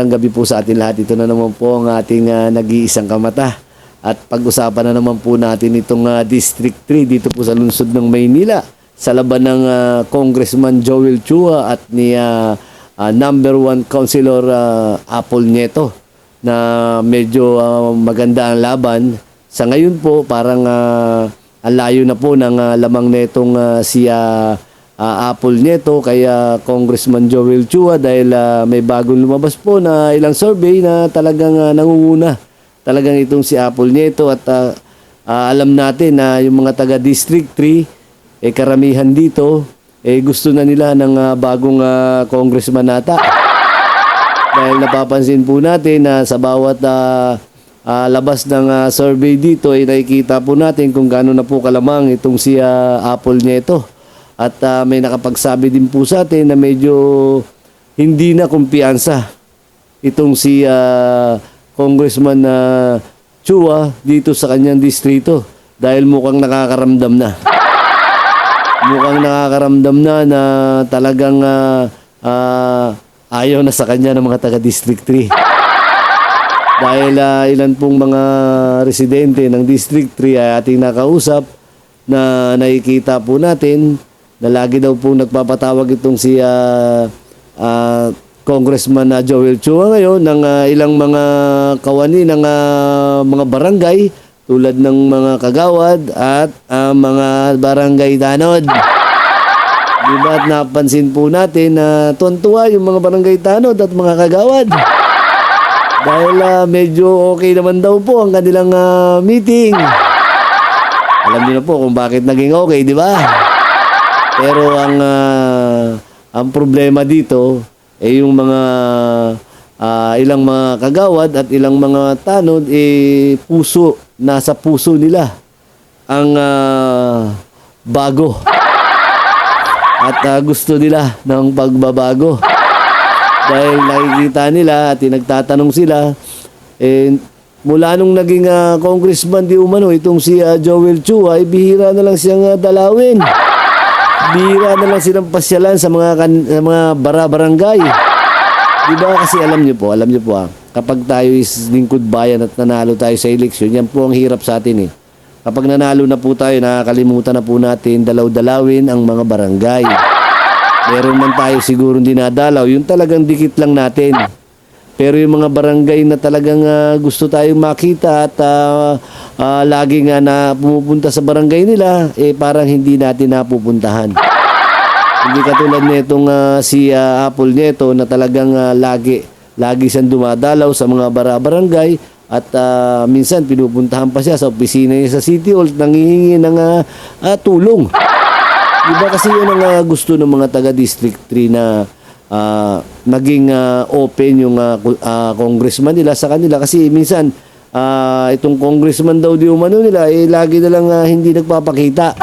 magandang gabi po sa atin lahat. Ito na naman po ang ating ah, nag-iisang kamata. At pag-usapan na naman po natin itong ah, District 3 dito po sa lungsod ng Maynila. Sa laban ng ah, Congressman Joel Chua at ni ah, ah, number one councilor ah, Apple Nieto na medyo ah, maganda ang laban. Sa ngayon po, parang ah, ang layo na po ng ah, lamang netong ah, si ah, ah, Apple Nieto kaya Congressman Joel Chua dahil ah, may bagong lumabas po na ilang survey na talagang ah, nangunguna. Talagang itong si Apple Nieto at ah, ah, alam natin na yung mga taga District 3 eh karamihan dito eh gusto na nila ng ah, bagong ah, congressman nata. Dahil napapansin po natin na sa bawat ah, ah, labas ng ah, survey dito ay nakikita po natin kung gaano na po kalamang itong si ah, Apple Nieto. At ah, may nakapagsabi din po sa atin na medyo hindi na kumpiyansa itong si ah, Congressman na Chua dito sa kanyang distrito dahil mukhang nakakaramdam na. Mukhang nakakaramdam na na talagang ah, ah, ayaw na sa kanya ng mga taga District 3. Dahil ah, ilan pong mga residente ng District 3 ay ating nakausap na nakikita po natin na lagi daw po nagpapatawag itong si ah, ah, Congressman na Joel Chua ngayon ng ah, ilang mga kawani ng ah, mga barangay tulad ng mga kagawad at ah, mga barangay tanod. Di ba at napansin po natin na tuwan-tuwa yung mga barangay tanod at mga kagawad. Dahil ah, medyo okay naman daw po ang kanilang ah, meeting. Alam niyo na po kung bakit naging okay, di ba? Pero ang ah, ang problema dito ay yung mga ah, ilang mga kagawad at ilang mga tanod eh puso nasa puso nila ang ah, bago. At ah, gusto nila ng pagbabago. Dahil nakikita nila at nagtatanong sila, eh, mula nung naging ah, congressman di umano, itong si ah, Joel Chua, ay bihira na lang siyang ah, dalawin. Bihira na lang silang pasyalan sa mga, kan- sa mga bara-barangay. Di ba? Kasi alam niyo po, alam niyo po ah, kapag tayo is lingkod bayan at nanalo tayo sa eleksyon, yan po ang hirap sa atin eh. Kapag nanalo na po tayo, nakakalimutan na po natin dalaw-dalawin ang mga barangay. Meron man tayo siguro dinadalaw, yung talagang dikit lang natin. Pero yung mga barangay na talagang ah, gusto tayong makita at ah, ah, lagi nga na pumupunta sa barangay nila, eh parang hindi natin napupuntahan. Hindi katulad nitong ah, si ah, Apple Neto na talagang ah, lagi lagi siyang dumadalaw sa mga bara-barangay at ah, minsan pinupuntahan pa siya sa opisina niya sa City Hall nangihingi ng ah, ah, tulong. Diba kasi yun ang ah, gusto ng mga taga District 3 na ah, maging ah, open yung ku- ah, congressman nila sa kanila kasi minsan ah, itong congressman daw di umano nila eh lagi na lang ah, hindi nagpapakita.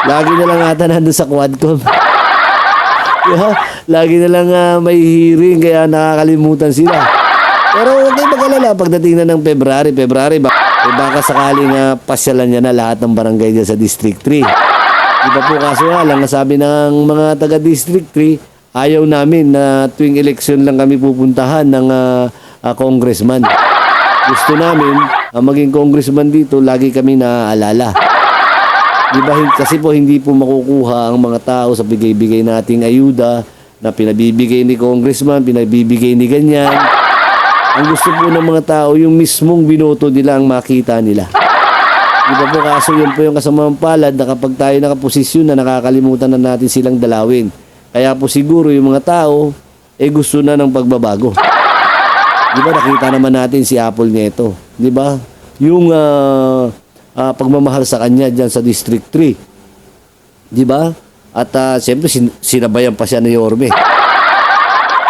Lagi na lang ata nandun sa Quadcom. Diba? Lagi na lang ah, may hearing kaya nakakalimutan sila. Pero huwag kayong mag-alala pagdating na ng February, February ba, eh baka sakaling uh, pasyalan niya na lahat ng barangay dyan sa District 3. Di ba po kaso nga lang, sabi ng mga taga District 3, ayaw namin na tuwing eleksyon lang kami pupuntahan ng ah, ah, congressman. Gusto namin, ang maging congressman dito, lagi kami naaalala. Di Kasi po hindi po makukuha ang mga tao sa bigay-bigay nating ayuda na pinabibigay ni congressman, pinabibigay ni ganyan. Ang gusto po ng mga tao, yung mismong binoto nila ang makita nila. Di po kaso yun po yung kasamang palad na kapag tayo nakaposisyon na nakakalimutan na natin silang dalawin. Kaya po siguro yung mga tao, eh gusto na ng pagbabago. Di ba nakita naman natin si Apple Neto, di ba? Yung ah, ah, pagmamahal sa kanya diyan sa District 3. Di ba? At ah, siyempre sin- sinabayan pa siya ni Yorme.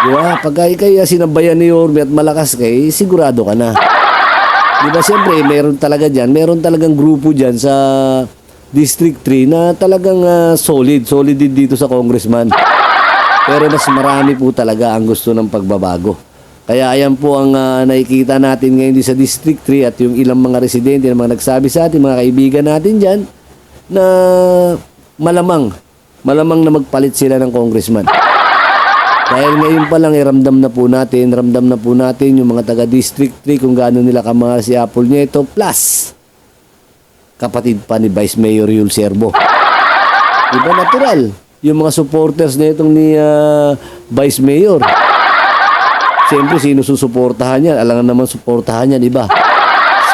Di ba? Pagka ikay sinabayan ni Yorme at malakas kay, sigurado ka na. Di ba? Siyempre, meron talaga diyan, meron talagang grupo diyan sa District 3 na talagang ah, solid, solid din dito sa congressman. Pero mas marami po talaga ang gusto ng pagbabago. Kaya ayan po ang ah, nakikita natin ngayon din sa District 3 at yung ilang mga residente na mga nagsabi sa atin, mga kaibigan natin dyan, na malamang, malamang na magpalit sila ng congressman. Dahil ngayon pa lang, eh, ramdam na po natin, ramdam na po natin yung mga taga District 3 kung gaano nila kamahal si Apple Nieto. Plus, kapatid pa ni Vice Mayor Yul Serbo. Di ba natural? Yung mga supporters na itong ni ah, Vice Mayor. Siyempre, sino susuportahan yan? Alangan naman suportahan yan, di ba?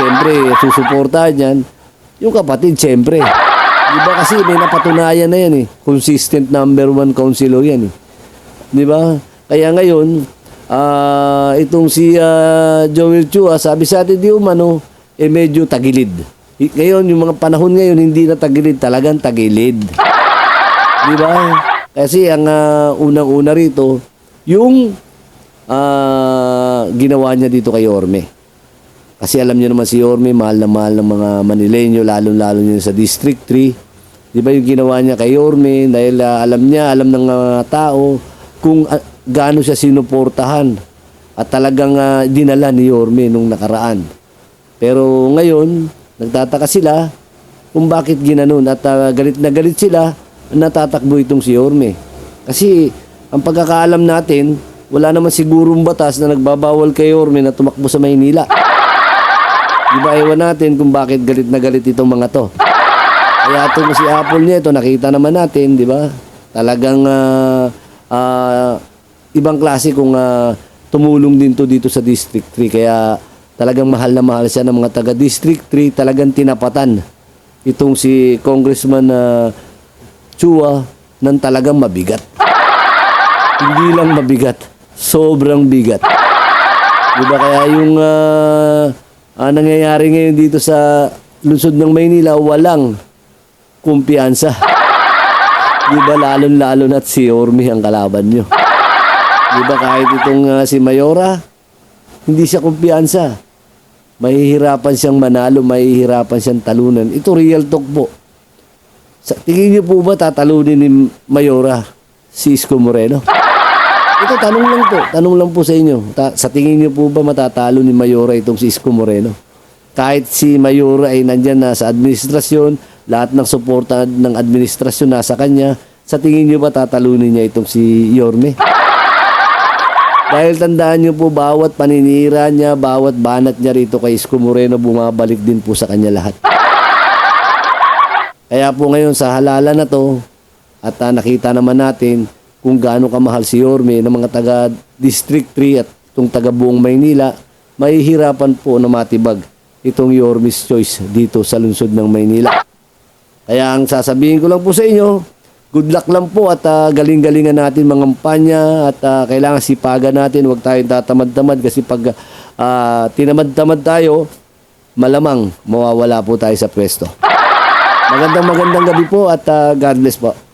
Siyempre, susuportahan yan. Yung kapatid, siyempre. Di ba kasi may napatunayan na yan eh. Consistent number one counselor yan eh. Di ba? Kaya ngayon, ah itong si ah, Joel Chua, sabi sa atin di umano, eh medyo tagilid. Ngayon, yung mga panahon ngayon, hindi na tagilid, talagang tagilid. Di ba? Kasi ang ah, unang-una rito, yung ah, ginawa niya dito kay Orme. Kasi alam niyo naman si Orme, mahal na mahal ng mga Manileño, lalo-lalo niya sa District 3. Di ba yung ginawa niya kay Orme, dahil ah, alam niya, alam ng mga tao, kung ah, gaano siya sinuportahan. At talagang ah, dinala ni Orme nung nakaraan. Pero ngayon, nagtataka sila kung bakit ginanon at ah, galit na galit sila natatakbo itong si Orme. Kasi ang pagkakaalam natin, wala naman sigurong batas na nagbabawal kay Orme na tumakbo sa Maynila. Di ba ewan natin kung bakit galit na galit itong mga to. Kaya itong si Apple niya ito, nakita naman natin, di ba? Talagang ah, ah, ibang klase kung ah, tumulong din to dito sa District 3. Kaya talagang mahal na mahal siya ng mga taga District 3. Talagang tinapatan itong si Congressman ah, Chua ng talagang mabigat. Hindi lang mabigat, sobrang bigat. Di ba kaya yung ah, ah, nangyayari ngayon dito sa lungsod ng Maynila, walang kumpiyansa. Di ba lalong-lalo na't si Ormi ang kalaban nyo. Di ba kahit itong ah, si Mayora, hindi siya kumpiyansa. Mahihirapan siyang manalo, mahihirapan siyang talunan. Ito real talk po. Sa tingin niyo po ba tatalunin ni Mayora si Isko Moreno? Ito tanong lang po, tanong lang po sa inyo. Ta- sa tingin niyo po ba matatalo ni Mayora itong si Isko Moreno? Kahit si Mayora ay nandyan na sa administrasyon, lahat ng suporta ng administrasyon nasa kanya, sa tingin niyo ba tatalunin niya itong si Yorme? Dahil tandaan niyo po, bawat paninira niya, bawat banat niya rito kay Isko Moreno, bumabalik din po sa kanya lahat. Kaya po ngayon sa halala na to, at ah, nakita naman natin kung gaano kamahal si Yorme ng mga taga District 3 at itong taga buong Maynila, mahihirapan po na matibag itong Yorme's Choice dito sa lungsod ng Maynila. Kaya ang sasabihin ko lang po sa inyo, good luck lang po at ah, galing-galingan natin mga kampanya at ah, kailangan sipagan natin, huwag tayong tatamad-tamad kasi pag ah, tinamad-tamad tayo, malamang mawawala po tayo sa pwesto. Magandang magandang gabi po at ah, God bless po.